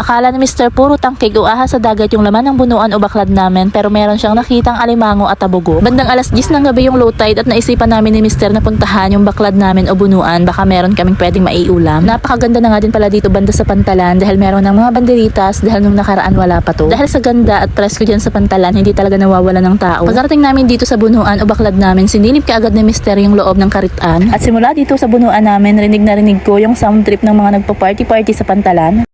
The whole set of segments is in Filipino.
Akala ni Mr. puro tangkig o sa dagat yung laman ng bunuan o baklad namin pero meron siyang nakitang alimango at tabugo. Bandang alas 10 ng gabi yung low tide at naisipan namin ni Mr. na puntahan yung baklad namin o bunuan baka meron kaming pwedeng maiulam. Napakaganda na nga din pala dito banda sa pantalan dahil meron ng mga banderitas dahil nung nakaraan wala pa to. Dahil sa ganda at presko dyan sa pantalan hindi talaga nawawala ng tao. Pagkarating namin dito sa bunuan o baklad namin sinilip kaagad ni Mr. yung loob ng karitan. At simula dito sa bunuan namin rinig na rinig ko yung sound trip ng mga nagpa-party-party sa pantalan.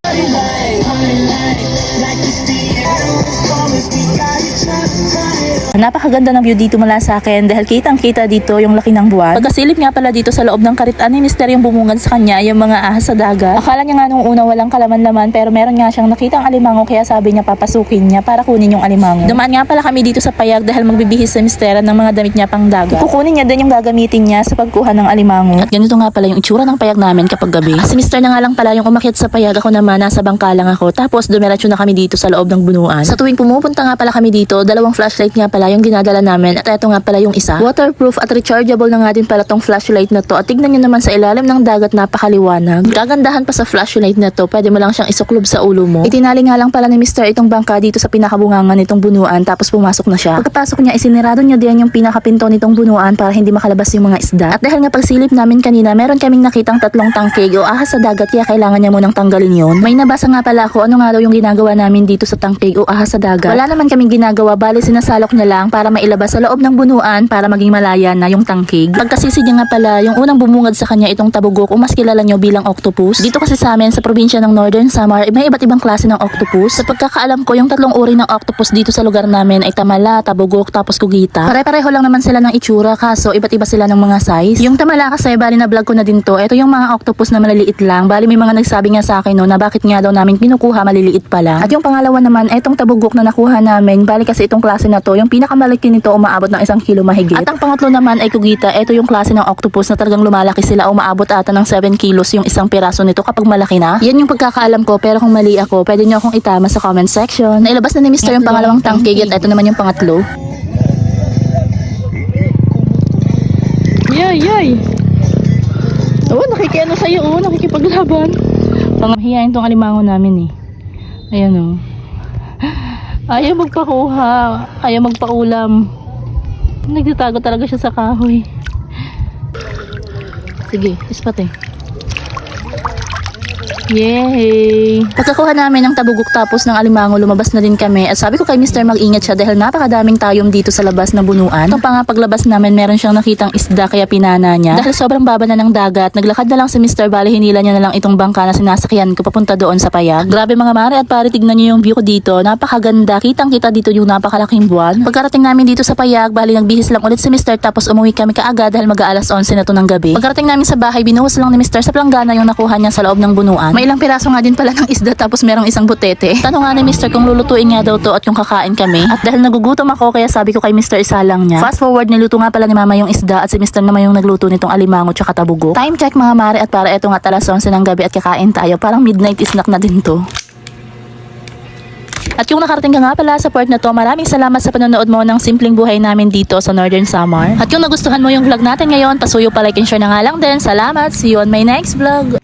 Napakaganda ng view dito mula sa akin dahil kitang kita dito yung laki ng buwan. Pagkasilip nga pala dito sa loob ng karitan ni Mister yung bumungad sa kanya yung mga ahas sa dagat. Akala niya nga nung una walang kalaman-laman pero meron nga siyang nakitang alimango kaya sabi niya papasukin niya para kunin yung alimango. Dumaan nga pala kami dito sa payag dahil magbibihis sa Mister ng mga damit niya pang dagat. Kukunin niya din yung gagamitin niya sa pagkuha ng alimango. At ganito nga pala yung itsura ng payag namin kapag gabi. Ah, si Mister na nga lang pala yung umakyat sa payag ako naman nasa bangka lang ako tapos dumiretso na kami dito sa loob ng bunuan. Sa tuwing pumupunta nga pala kami dito, dalawang flashlight nga pala yung ginadala namin at eto nga pala yung isa. Waterproof at rechargeable na nga din pala tong flashlight na to at tignan nyo naman sa ilalim ng dagat napakaliwanag. Gagandahan pa sa flashlight na to, pwede mo lang siyang isuklob sa ulo mo. Itinali nga lang pala ni Mr. itong bangka dito sa pinakabungangan nitong bunuan tapos pumasok na siya. Pagkapasok niya, isinirado niya din yung pinakapinto nitong bunuan para hindi makalabas yung mga isda. At dahil nga pagsilip namin kanina, meron kaming nakitang tatlong tangkig o ahas sa dagat kaya kailangan niya munang tanggalin yon. May nabasa nga pala ako ano nga daw yung ginagawa namin dito sa tangkig o ahas sa dagat. Wala naman kaming ginagawa, bali sinasalok niya lang para mailabas sa loob ng bunuan para maging malaya na yung tangkig. Pagkasisi niya nga pala, yung unang bumungad sa kanya itong tabugok o mas kilala nyo bilang octopus. Dito kasi sa amin sa probinsya ng Northern Samar, may iba't ibang klase ng octopus. Sa pagkakaalam ko, yung tatlong uri ng octopus dito sa lugar namin ay tamala, tabugok, tapos kugita. Pare-pareho lang naman sila ng itsura kaso iba't iba sila ng mga size. Yung tamala kasi bali na vlog ko na din to. Ito yung mga octopus na maliliit lang. Bali may mga nagsabi nga sa akin no na bakit nga daw namin kinukuha maliliit pa lang. At yung pangalawa naman itong tabugok na nakuha namin. Bali kasi itong klase na to, yung pinakamalaki nito umaabot ng isang kilo mahigit. At ang pangatlo naman ay kugita. Ito yung klase ng octopus na talagang lumalaki sila umaabot ata ng 7 kilos yung isang piraso nito kapag malaki na. Yan yung pagkakaalam ko pero kung mali ako, pwede nyo akong itama sa comment section. Nailabas na ni Mr. yung pangalawang tangkig at ito naman yung pangatlo. Yay, yay! Oo, oh, nakikiano sa'yo, oo, nakikipaglaban. Panghihain tong alimango namin eh. Ayan oh. Ayaw magpakuha, ayaw magpaulam. Nagtatago talaga siya sa kahoy. Sige, ispat eh. Yay! Pagkakuha namin ng tabugok tapos ng alimango, lumabas na din kami. At sabi ko kay Mr. mag-ingat siya dahil napakadaming tayom dito sa labas na bunuan. Ito pa nga paglabas namin, meron siyang nakitang isda kaya pinana niya. Dahil sobrang baba na ng dagat, naglakad na lang si Mr. Bali, hinila niya na lang itong bangka na sinasakyan ko papunta doon sa payag. Grabe mga mare at pare, tignan niyo yung view ko dito. Napakaganda. Kitang kita dito yung napakalaking buwan. Pagkarating namin dito sa payag, bali nagbihis lang ulit si Mr. tapos umuwi kami kaagad dahil mag-aalas 11 na to ng gabi. Pagkarating namin sa bahay, binuhos lang ni Mr. sa planggana yung nakuha niya sa loob ng bunuan. May ilang piraso nga din pala ng isda tapos merong isang butete. Tanong nga ni Mr. kung lulutuin nga daw to at yung kakain kami. At dahil nagugutom ako kaya sabi ko kay Mr. isa lang niya. Fast forward niluto nga pala ni Mama yung isda at si Mr. naman yung nagluto nitong alimango tsaka tabugo. Time check mga mare at para eto nga talas 11 ng gabi at kakain tayo. Parang midnight snack na din to. At yung nakarating ka nga pala sa part na to, maraming salamat sa panonood mo ng simpleng buhay namin dito sa Northern Samar. At yung nagustuhan mo yung vlog natin ngayon, pasuyo pa like and share na nga lang din. Salamat! See you on my next vlog!